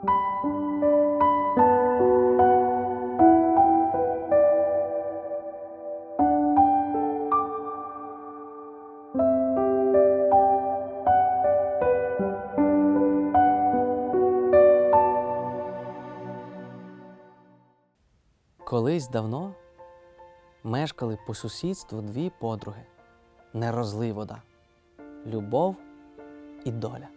Колись давно мешкали по сусідству дві подруги. Не розлий вода, любов і доля.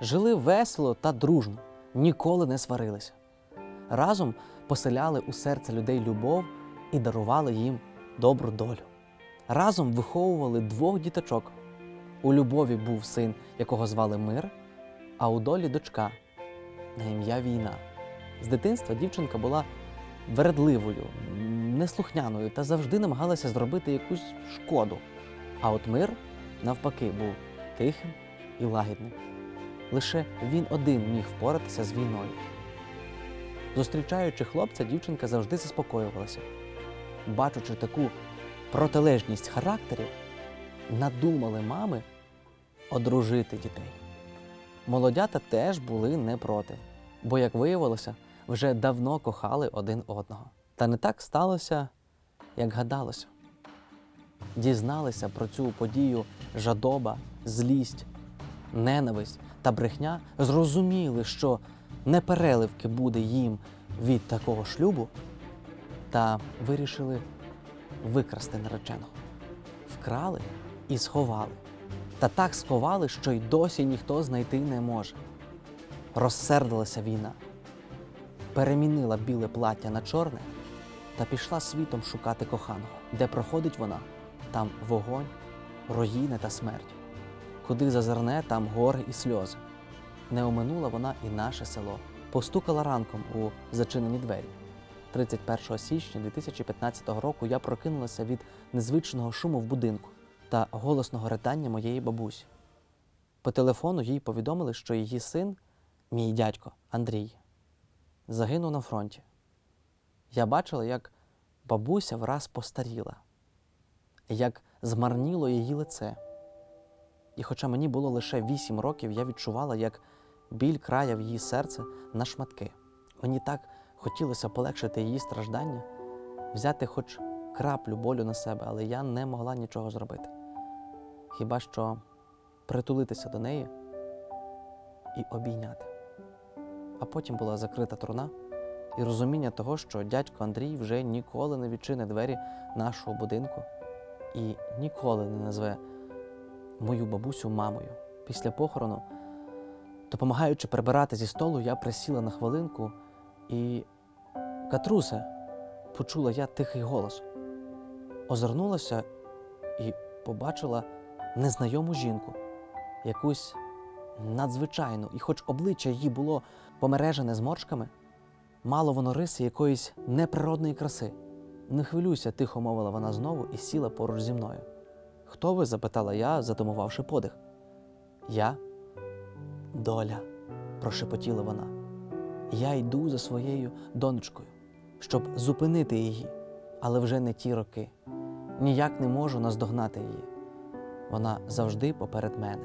Жили весело та дружно, ніколи не сварилися. Разом поселяли у серце людей любов і дарували їм добру долю. Разом виховували двох діточок. У любові був син, якого звали Мир, а у долі дочка на ім'я Війна. З дитинства дівчинка була вередливою, неслухняною та завжди намагалася зробити якусь шкоду. А от мир, навпаки, був тихим і лагідним. Лише він один міг впоратися з війною. Зустрічаючи хлопця, дівчинка завжди заспокоювалася. Бачучи таку протилежність характерів, надумали мами одружити дітей. Молодята теж були не проти, бо, як виявилося, вже давно кохали один одного. Та не так сталося, як гадалося. Дізналися про цю подію жадоба, злість, ненависть та брехня, зрозуміли, що непереливки буде їм від такого шлюбу, та вирішили викрасти нареченого. Вкрали і сховали. Та так сховали, що й досі ніхто знайти не може. Розсердилася війна перемінила біле плаття на чорне та пішла світом шукати коханого. Де проходить вона, там вогонь, руїни та смерть. Куди зазирне, там гори і сльози. Не оминула вона і наше село. Постукала ранком у зачинені двері. 31 січня 2015 року я прокинулася від незвичного шуму в будинку та голосного ридання моєї бабусі. По телефону їй повідомили, що її син, мій дядько Андрій, загинув на фронті. Я бачила, як бабуся враз постаріла, як змарніло її лице. І хоча мені було лише вісім років, я відчувала, як біль краяв її серце на шматки. Мені так хотілося полегшити її страждання, взяти хоч краплю болю на себе, але я не могла нічого зробити. Хіба що притулитися до неї і обійняти а потім була закрита труна і розуміння того, що дядько Андрій вже ніколи не відчинить двері нашого будинку і ніколи не назве мою бабусю мамою. Після похорону, допомагаючи прибирати зі столу, я присіла на хвилинку і Катрусе, почула я тихий голос. Озирнулася і побачила незнайому жінку, якусь надзвичайну, і хоч обличчя її було помережене зморшками, мало воно риси якоїсь неприродної краси. Не хвилюйся, тихо мовила вона знову і сіла поруч зі мною. Хто ви? запитала я, затумувавши подих. Я доля, прошепотіла вона. Я йду за своєю донечкою, щоб зупинити її, але вже не ті роки. Ніяк не можу наздогнати її. Вона завжди поперед мене.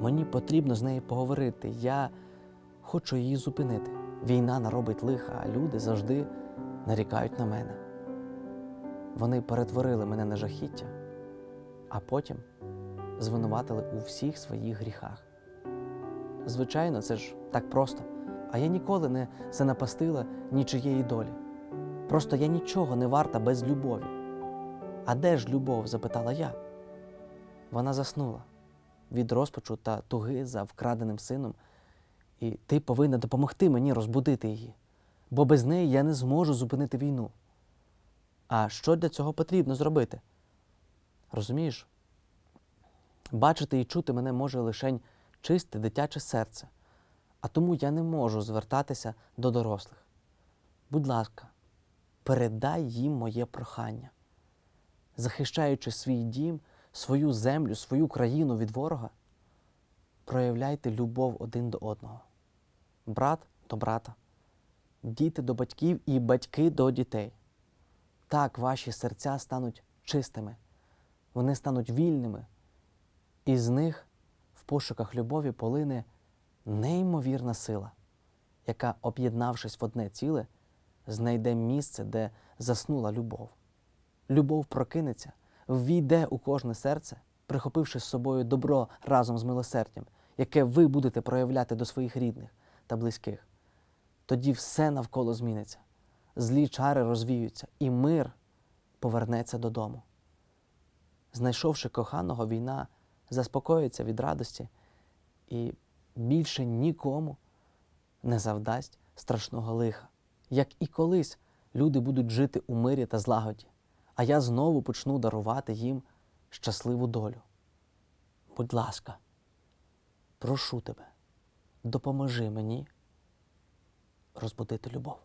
Мені потрібно з нею поговорити. Я хочу її зупинити. Війна наробить лиха, а люди завжди нарікають на мене. Вони перетворили мене на жахіття, а потім звинуватили у всіх своїх гріхах. Звичайно, це ж так просто. А я ніколи не занапастила нічиєї долі. Просто я нічого не варта без любові. А де ж любов? запитала я. Вона заснула від розпачу та туги за вкраденим сином, і ти повинна допомогти мені розбудити її, бо без неї я не зможу зупинити війну. А що для цього потрібно зробити? Розумієш? Бачити і чути мене може лише чисте дитяче серце, а тому я не можу звертатися до дорослих. Будь ласка, передай їм моє прохання, захищаючи свій дім свою землю, свою країну від ворога, проявляйте любов один до одного. Брат до брата, діти до батьків і батьки до дітей. Так ваші серця стануть чистими, вони стануть вільними, і з них в пошуках любові полине неймовірна сила. яка, об'єднавшись в одне ціле, знайде місце, де заснула любов. Любов прокинеться, ввійде у кожне серце, прихопивши з собою добро разом з милосердям, яке ви будете проявляти до своїх рідних та близьких. Тоді все навколо зміниться, злі чари розвіються, і мир повернеться додому. Знайшовши коханого, війна заспокоїться від радості і більше нікому не завдасть страшного лиха. Як і колись люди будуть жити у мирі та злагоді, а я знову почну дарувати їм щасливу долю. Будь ласка, прошу тебе, допоможи мені розбудити любов.